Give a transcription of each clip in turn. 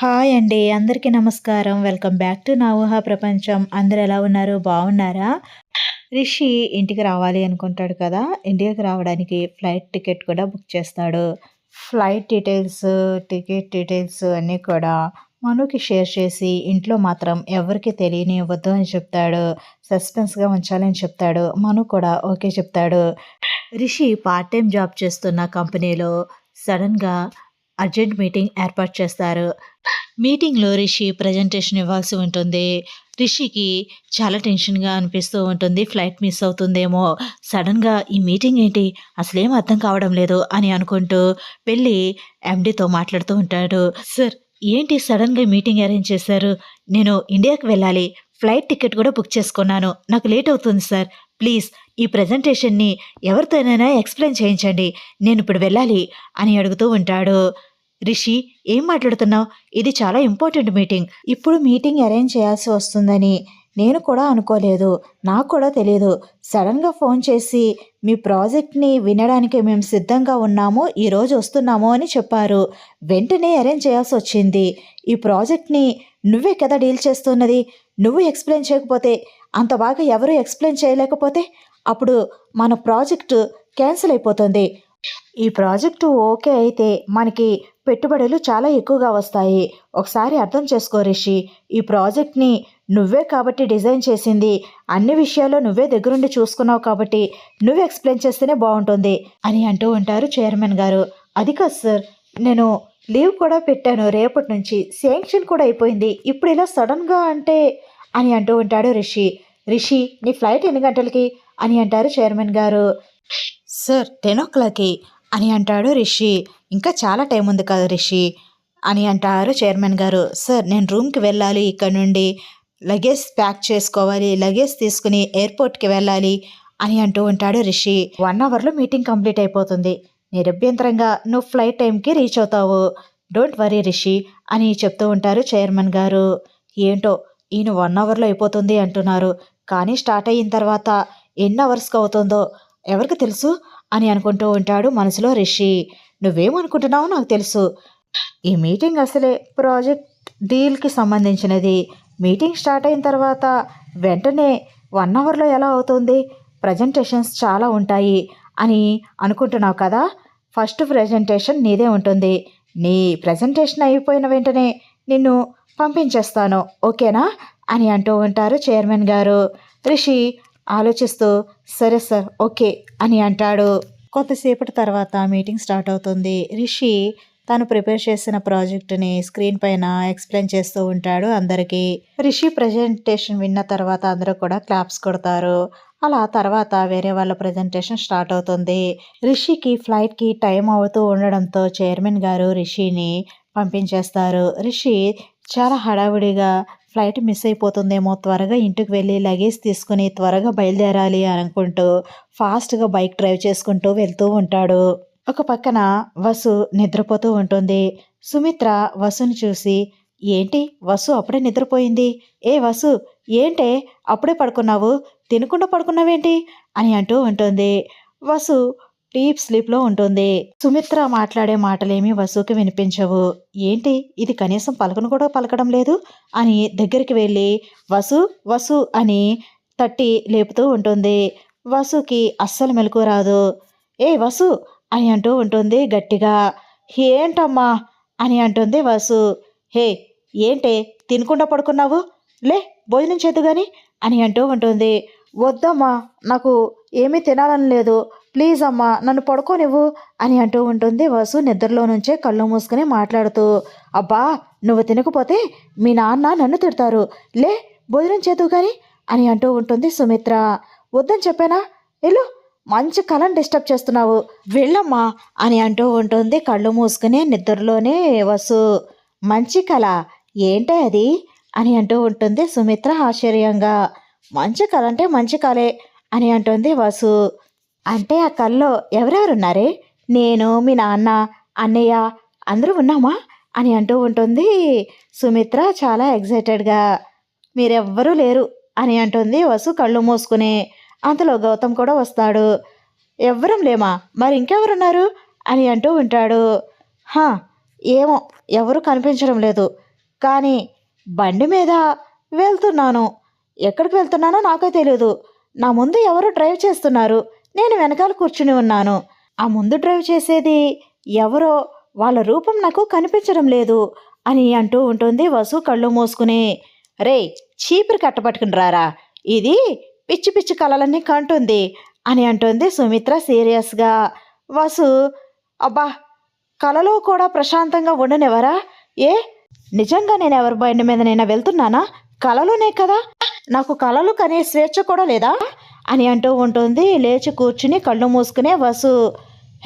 Hi అండి అందరికీ నమస్కారం. వెల్కమ్ బ్యాక్ టు నా ఊహా ప్రపంచం. అందరు ఎలా ఉన్నారు? బాగున్నారా? రిషి ఇంటికి రావాలి అనుకుంటాడు కదా ఇండియాకి రావడానికి ఫ్లైట్ టికెట్ కూడా బుక్ చేస్తాడు. ఫ్లైట్ డీటెయిల్స్ టికెట్ డీటెయిల్స్ అన్నీ కూడా మనుకి షేర్ చేసి ఇంట్లో మాత్రం ఎవరికి తెలియనివ్వద్దు అని చెప్తాడు. సస్పెన్స్గా ఉంచాలని చెప్తాడు. మను కూడా ఓకే చెప్తాడు. రిషి పార్ట్ టైం జాబ్ చేస్తున్న కంపెనీలో సడన్గా అర్జెంట్ మీటింగ్ ఏర్పాటు చేస్తారు. మీటింగ్లో రిషి ప్రజెంటేషన్ ఇవ్వాల్సి ఉంటుంది. రిషికి చాలా టెన్షన్గా అనిపిస్తూ ఉంటుంది. ఫ్లైట్ మిస్ అవుతుందేమో. సడన్గా ఈ మీటింగ్ ఏంటి? అసలేం అర్థం కావడం లేదు అని అనుకుంటూ వెళ్ళి ఎండితో మాట్లాడుతూ ఉంటాడు. సార్ ఏంటి సడన్గా మీటింగ్ అరేంజ్ చేశారు? నేను ఇండియాకి వెళ్ళాలి. ఫ్లైట్ టికెట్ కూడా బుక్ చేసుకున్నాను. నాకు లేట్ అవుతుంది సార్. ప్లీజ్ ఈ ప్రజెంటేషన్ని ఎవరితోనైనా ఎక్స్ప్లెయిన్ చేయించండి. నేను ఇప్పుడు వెళ్ళాలి అని అడుగుతూ ఉంటాడు. రిషి ఏం మాట్లాడుతున్నావు? ఇది చాలా ఇంపార్టెంట్ మీటింగ్ ఇప్పుడు మీటింగ్ అరేంజ్ చేయాల్సి వస్తుందని. నేను కూడా అనుకోలేదు. నాకు కూడా తెలియదు సడన్గా ఫోన్ చేసి మీ ప్రాజెక్ట్ని వినడానికి మేము సిద్ధంగా ఉన్నాము. ఈరోజు వస్తున్నాము అని చెప్పారు. వెంటనే అరేంజ్ చేయాల్సి వచ్చింది. ఈ ప్రాజెక్ట్ని నువ్వే కదా డీల్ చేస్తున్నది? నువ్వు ఎక్స్ప్లెయిన్ చేయకపోతే అంత బాగా ఎవరు ఎక్స్ప్లెయిన్ చేయలేకపోతే? అప్పుడు మన ప్రాజెక్టు క్యాన్సిల్ అయిపోతుంది. ఈ ప్రాజెక్టు ఓకే అయితే మనకి పెట్టుబడులు చాలా ఎక్కువగా వస్తాయి. ఒకసారి అర్థం చేసుకో రిషి. ఈ ప్రాజెక్ట్ని నువ్వే కాబట్టి డిజైన్ చేసింది. అన్ని విషయాల్లో నువ్వే దగ్గరుండి చూసుకున్నావు కాబట్టి నువ్వు ఎక్స్ప్లెయిన్ చేస్తేనే బాగుంటుంది అని అంటూ ఉంటారు చైర్మన్ గారు. అది కాదు సార్ నేను లీవ్ కూడా పెట్టాను రేపటి నుంచి. శాంక్షన్ కూడా అయిపోయింది. ఇప్పుడు ఇలా సడన్గా అంటే అని అంటూ ఉంటాడు రిషి. రిషి నీ ఫ్లైట్ ఎన్ని గంటలకి? అని అంటారు చైర్మన్ గారు. సార్ టెన్ ఓ క్లాక్కి. అని అంటాడు రిషి. ఇంకా చాలా టైం ఉంది కదా రిషి అని అంటారు చైర్మన్ గారు. సార్ నేను రూమ్కి వెళ్ళాలి ఇక్కడ నుండి. లగేజ్ ప్యాక్ చేసుకోవాలి లగేజ్ తీసుకుని ఎయిర్పోర్ట్కి వెళ్ళాలి అని అంటూ ఉంటాడు రిషి. వన్ అవర్లో మీటింగ్ కంప్లీట్ అయిపోతుంది. నిరభ్యంతరంగా నువ్వు ఫ్లైట్ టైంకి రీచ్ అవుతావు. డోంట్ వరీ రిషి అని చెప్తూ ఉంటారు చైర్మన్ గారు. ఏంటో ఈయన వన్ అవర్లో అయిపోతుంది అంటున్నారు. కానీ స్టార్ట్ అయిన తర్వాత ఎన్ని అవర్స్కి అవుతుందో ఎవరికి తెలుసు? అని అనుకుంటూ ఉంటాడు మనసులో రిషి. నువ్వేమనుకుంటున్నావో నాకు తెలుసు. ఈ మీటింగ్ అసలే ప్రాజెక్ట్ డీల్కి సంబంధించినది. మీటింగ్ స్టార్ట్ అయిన తర్వాత వెంటనే వన్ అవర్లో ఎలా అవుతుంది? ప్రజెంటేషన్స్ చాలా ఉంటాయి అని అనుకుంటున్నావు కదా? ఫస్ట్ ప్రజెంటేషన్ నీదే ఉంటుంది. నీ ప్రజెంటేషన్ అయిపోయిన వెంటనే నిన్ను పంపించేస్తాను ఓకేనా? అని అంటూ ఉంటారు చైర్మన్ గారు. రిషి ఆలోచిస్తూ సరే సార్ ఓకే అని అంటాడు. కొద్దిసేపటి తర్వాత మీటింగ్ స్టార్ట్ అవుతుంది. రిషి తను ప్రిపేర్ చేసిన ప్రాజెక్టుని స్క్రీన్ పైన ఎక్స్ప్లెయిన్ చేస్తూ ఉంటాడు అందరికీ. రిషి ప్రజెంటేషన్ విన్న తర్వాత అందరూ కూడా క్లాప్స్ కొడతారు. అలా తర్వాత వేరే వాళ్ళ ప్రజెంటేషన్ స్టార్ట్ అవుతుంది. రిషికి ఫ్లైట్కి టైం అవుతూ ఉండడంతో చైర్మన్ గారు రిషిని పంపించేస్తారు. రిషి చాలా హడావుడిగా ఫ్లైట్ మిస్ అయిపోతుందేమో త్వరగా ఇంటికి వెళ్ళి లగేజ్ తీసుకుని త్వరగా బయలుదేరాలి అనుకుంటూ ఫాస్ట్గా బైక్ డ్రైవ్ చేసుకుంటూ వెళ్తూ ఉంటాడు. ఒక పక్కన వసు నిద్రపోతూ ఉంటుంది. సుమిత్ర వసుని చూసి ఏంటి? వసు అప్పుడే నిద్రపోయింది. ఏ వసు ఏంటే? అప్పుడే పడుకున్నావు? తినకుండా పడుకున్నావేంటి? అని అంటూ ఉంటుంది. వసు డీప్ స్లీప్లో ఉంటుంది. సుమిత్ర మాట్లాడే మాటలేమీ వసుకి వినిపించవు. ఏంటి? ఇది కనీసం పలకను కూడా పలకడం లేదు? అని దగ్గరికి వెళ్ళి వసు వసు అని తట్టి లేపుతూ ఉంటుంది. వసుకి అస్సలు మెలకు రాదు. ఏ వసు? అని అంటూ ఉంటుంది గట్టిగా. ఏంటమ్మా? అని అంటుంది వసు. హే ఏంటే? తినకుండా పడుకున్నావు? లే భోజనం చేద్దు కానీ అని అంటూ ఉంటుంది. వద్దమ్మా నాకు ఏమీ తినాలని లేదు. ప్లీజ్ అమ్మా నన్ను పడుకోనివ్వు అని అంటూ ఉంటుంది వసు నిద్రలో నుంచే కళ్ళు మూసుకుని మాట్లాడుతూ అబ్బా నువ్వు తినకపోతే మీ నాన్న నన్ను తిడతారు. లే భోజనం చేదు కానీ అని అంటూ ఉంటుంది సుమిత్ర. వద్దని చెప్పానా? వెళ్ళు మంచి కళను డిస్టర్బ్ చేస్తున్నావు. వెళ్ళమ్మా అని అంటూ ఉంటుంది కళ్ళు మూసుకుని నిద్రలోనే వసు. మంచి కళ? ఏంటే అది? అని అంటూ ఉంటుంది సుమిత్ర ఆశ్చర్యంగా. మంచి కళ అంటే మంచి కళే అని అంటుంది వసు. అంటే ఆ కల్లో ఎవరెవరున్నారే? నేను మీ నాన్న అన్నయ్య అందరూ ఉన్నామా? అని అంటూ ఉంటుంది. సుమిత్ర చాలా ఎగ్జైటెడ్గా మీరెవ్వరూ లేరు అని అంటుంది వసు కళ్ళు మూసుకుని. అంతలో గౌతమ్ కూడా వస్తాడు. ఎవ్వరం లేమా? మరి ఇంకెవరున్నారు? అని అంటూ ఉంటాడు. హా ఏమో ఎవరు కనిపించడం లేదు. కానీ బండి మీద వెళ్తున్నాను. ఎక్కడికి వెళ్తున్నానో నాకే తెలియదు నా ముందు ఎవరు డ్రైవ్ చేస్తున్నారు? నేను వెనకాల కూర్చుని ఉన్నాను. ఆ ముందు డ్రైవ్ చేసేది ఎవరో వాళ్ళ రూపం నాకు కనిపించడం లేదు అని అంటూ ఉంటుంది వసు కళ్ళు మూసుకుని. రే చీపురు కట్టపట్టుకుని రారా? ఇది పిచ్చి పిచ్చి కలలన్నీ కంటుంది అని అంటుంది సుమిత్ర సీరియస్గా. వసు అబ్బా కలలో కూడా ప్రశాంతంగా ఉండనివరా ఏ? నిజంగా నేను ఎవరి బండి మీద నేను వెళ్తున్నానా? కలలోనే కదా? నాకు కలలు కనే స్వేచ్ఛ కూడా లేదా? అని అంటూ ఉంటుంది. లేచి కూర్చుని కళ్ళు మూసుకునే వసు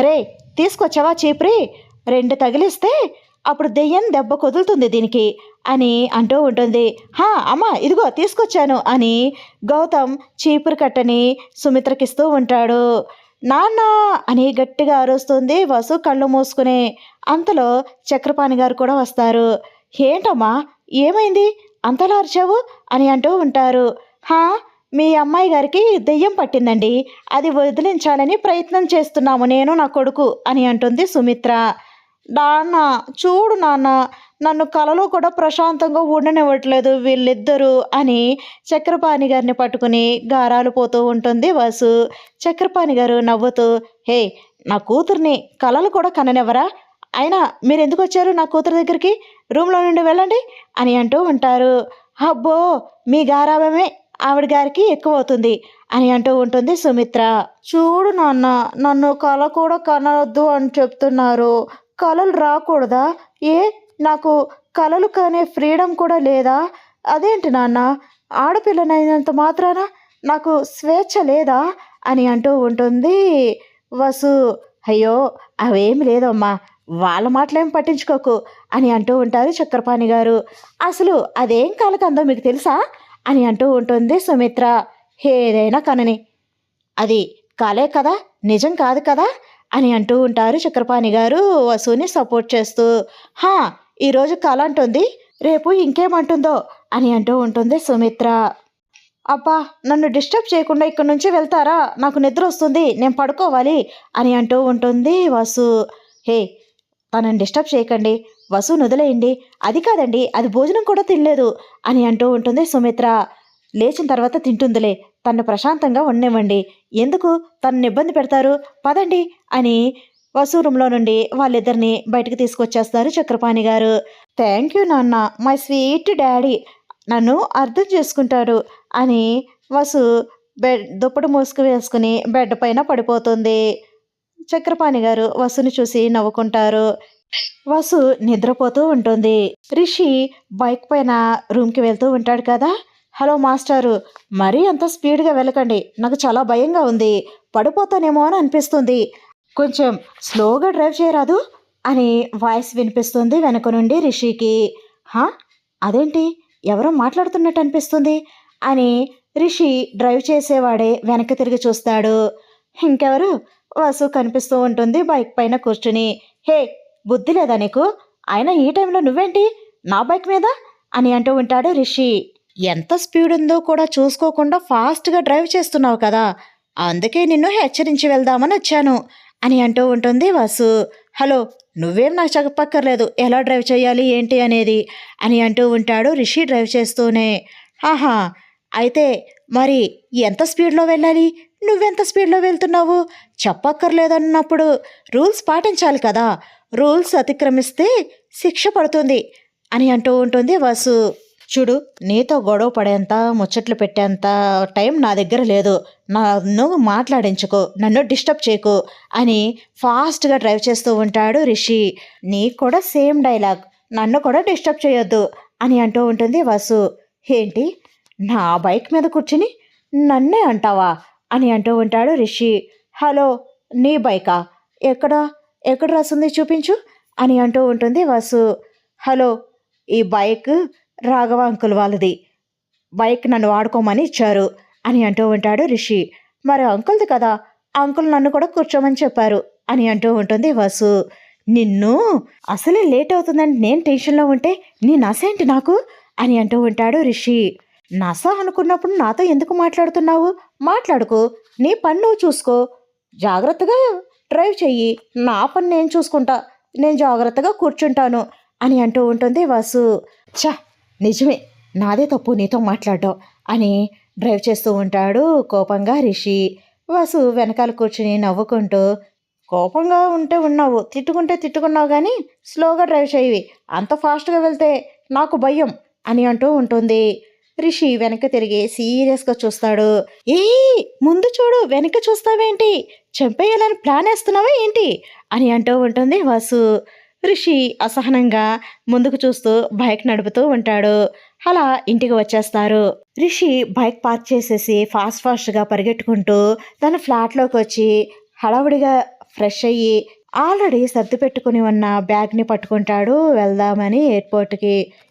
రే తీసుకొచ్చావా చీపురి? రెండు తగిలిస్తే అప్పుడు దెయ్యం దెబ్బ కుదులుతుంది దీనికి అని అంటూ ఉంటుంది. హా అమ్మ ఇదిగో తీసుకొచ్చాను అని గౌతమ్ చీపురు కట్టని సుమిత్రకిస్తూ ఉంటాడు. నాన్న అని గట్టిగా అరుస్తుంది వసు కళ్ళు మూసుకునే. అంతలో చక్రపాణి గారు కూడా వస్తారు. ఏంటమ్మా ఏమైంది? అంతలా అరిచావు? అని అంటూ ఉంటారు. హా మీ అమ్మాయి గారికి దెయ్యం పట్టిందండి. అది వదిలించాలని ప్రయత్నం చేస్తున్నాము. నేను నా కొడుకు అని అంటుంది సుమిత్ర. నాన్న చూడు నాన్న నన్ను కలలో కూడా ప్రశాంతంగా ఉండనివ్వట్లేదు వీళ్ళిద్దరూ అని చక్రపాణి గారిని పట్టుకుని గారాలు పోతూ ఉంటుంది వాసు. చక్రపాణి గారు నవ్వుతూ హే నా కూతుర్ని కలలు కూడా కననివ్వరా? అయినా మీరు ఎందుకు వచ్చారు నా కూతురు దగ్గరికి? రూమ్లో నుండి వెళ్ళండి అని అంటూ ఉంటారు. అబ్బో మీ గారాభమే ఆవిడ గారికి ఎక్కువ అవుతుంది అని అంటూ ఉంటుంది సుమిత్ర. చూడు నాన్న నన్ను కళ కూడా కనవద్దు అని చెప్తున్నారు. కళలు రాకూడదా? ఏ? నాకు కళలు కనే ఫ్రీడమ్ కూడా లేదా? అదేంటి నాన్న? ఆడపిల్లనైనంత మాత్రాన నాకు స్వేచ్ఛ లేదా? అని అంటూ ఉంటుంది వసు. అయ్యో అవేమి లేదమ్మా. వాళ్ళ మాటలేం పట్టించుకోకు అని అంటూ ఉంటారు చక్రపాణి గారు. అసలు అదేం కలకందో మీకు తెలుసా? అని అంటూ ఉంటుంది సుమిత్ర. ఏదైనా కనని. అది కాలే కదా నిజం కాదు కదా అని అంటూ ఉంటారు చక్రపాణి గారు వసుని సపోర్ట్ చేస్తూ. హా ఈరోజు కళ అంటుంది రేపు ఇంకేమంటుందో అని అంటూ ఉంటుంది సుమిత్ర. అబ్బా నన్ను డిస్టర్బ్ చేయకుండా ఇక్కడి నుంచి వెళ్తారా? నాకు నిద్ర వస్తుంది నేను పడుకోవాలి అని అంటూ ఉంటుంది వసు. హే తనని డిస్టర్బ్ చేయకండి. వసు వదిలేయండి అది కాదండి అది భోజనం కూడా తినలేదు అని అంటూ ఉంటుంది సుమిత్ర. లేచిన తర్వాత తింటుందిలే తను ప్రశాంతంగా ఉండనివ్వండి. ఎందుకు? తనను ఇబ్బంది పెడతారు? పదండి అని వసు రూమ్లో నుండి వాళ్ళిద్దరిని బయటకు తీసుకొచ్చేస్తారు చక్రపాణి గారు. థ్యాంక్ యూ నాన్న మై స్వీట్ డాడీ నన్ను అర్థం చేసుకుంటాడు అని వసు బెడ్ దుప్పటి మూసుకు వేసుకుని బెడ్ పైన పడిపోతుంది. చక్రపాణి గారు వసుని చూసి నవ్వుకుంటారు. వసు నిద్రపోతూ ఉంటుంది. రిషి బైక్ పైన రూమ్కి వెళ్తూ ఉంటాడు కదా? హలో మాస్టారు మరీ అంత స్పీడ్గా వెళ్ళకండి. నాకు చాలా భయంగా ఉంది. పడిపోతానేమో అని అనిపిస్తుంది. కొంచెం స్లోగా డ్రైవ్ చేయరాదు? అని వాయిస్ వినిపిస్తుంది వెనక నుండి రిషికి. హా? అదేంటి? ఎవరో మాట్లాడుతున్నట్టు అనిపిస్తుంది? అని రిషి డ్రైవ్ చేసేవాడే వెనక్కి తిరిగి చూస్తాడు. ఇంకెవరు? వసు కనిపిస్తూ ఉంటుంది బైక్ పైన కూర్చుని. హే బుద్ధి లేదా నీకు? అయినా ఈ టైంలో నువ్వేంటి? నా బైక్ మీద? అని అంటూ ఉంటాడు రిషి. ఎంత స్పీడ్ ఉందో కూడా చూసుకోకుండా ఫాస్ట్గా డ్రైవ్ చేస్తున్నావు కదా. అందుకే నిన్ను హెచ్చరించి వెళ్దామని వచ్చాను అని అంటూ ఉంటుంది వాసు. హలో నువ్వేం నాకు చెప్పక్కర్లేదు ఎలా డ్రైవ్ చేయాలి? ఏంటి అనేది? అని అంటూ ఉంటాడు రిషి డ్రైవ్ చేస్తూనే. ఆహా అయితే మరి ఎంత స్పీడ్లో వెళ్ళాలి? నువ్వెంత స్పీడ్లో వెళ్తున్నావు? చెప్పక్కర్లేదన్నప్పుడు రూల్స్ పాటించాలి కదా. రూల్స్ అతిక్రమిస్తే శిక్ష పడుతుంది అని అంటూ ఉంటుంది వసు. చూడు నీతో గొడవ పడేంత ముచ్చట్లు పెట్టేంత టైం నా దగ్గర లేదు. నన్ను మాట్లాడించుకో నన్ను డిస్టర్బ్ చేయకు అని ఫాస్ట్గా డ్రైవ్ చేస్తూ ఉంటాడు రిషి. నీకు కూడా సేమ్ డైలాగ్ నన్ను కూడా డిస్టర్బ్ చేయొద్దు అని అంటూ ఉంటుంది వసు. ఏంటి? నా బైక్ మీద కూర్చుని నన్నే అంటావా? అని అంటూ ఉంటాడు రిషి. హలో నీ బైకా? ఎక్కడ? ఎక్కడ రాసుంది చూపించు అని అంటూ ఉంటుంది వాసు. హలో ఈ బైక్ రాఘవ అంకుల్ వాళ్ళది. బైక్ నన్ను వాడుకోమని ఇచ్చారు అని అంటూ ఉంటాడు రిషి. మరి అంకుల్ది కదా అంకుల్ నన్ను కూడా కూర్చోమని చెప్పారు అని అంటూ ఉంటుంది వాసు. నిన్ను అసలే లేట్ అవుతుందని నేను టెన్షన్లో ఉంటే నీ నసేంటి నాకు? అని అంటూ ఉంటాడు రిషి. నస అనుకున్నప్పుడు నాతో ఎందుకు మాట్లాడుతున్నావు? మాట్లాడుకో నీ పన్ను చూసుకో. జాగ్రత్తగా డ్రైవ్ చెయ్యి. నా పని నేను చూసుకుంటా. నేను జాగ్రత్తగా కూర్చుంటాను అని అంటూ ఉంటుంది వాసు. ఛ! నిజమే. నాదే తప్పు నీతో మాట్లాడడం అని డ్రైవ్ చేస్తూ ఉంటాడు కోపంగా రిషి. వాసు వెనకాల కూర్చుని నవ్వుకుంటూ కోపంగా ఉంటే ఉన్నావు తిట్టుకుంటే తిట్టుకున్నావు కానీ స్లోగా డ్రైవ్ చేయవి అంత ఫాస్ట్గా వెళ్తే నాకు భయం అని అంటూ ఉంటుంది. రిషి వెనక తిరిగి సీరియస్గా చూస్తాడు. ఏ ముందు చూడు వెనక చూస్తావేంటి? చంపేయాలని ప్లాన్ వేస్తున్నావా ఏంటి? అని అంటూ ఉంటుంది వాసు. రిషి అసహనంగా ముందుకు చూస్తూ బైక్ నడుపుతూ ఉంటాడు. అలా ఇంటికి వచ్చేస్తారు. రిషి బైక్ పార్క్ చేసేసి ఫాస్ట్ ఫాస్ట్గా పరిగెట్టుకుంటూ తన ఫ్లాట్లోకి వచ్చి హడావుడిగా ఫ్రెష్ అయ్యి ఆల్రెడీ సర్ది పెట్టుకుని ఉన్న బ్యాగ్ని పట్టుకుంటాడు. వెళ్దామని ఎయిర్పోర్ట్కి.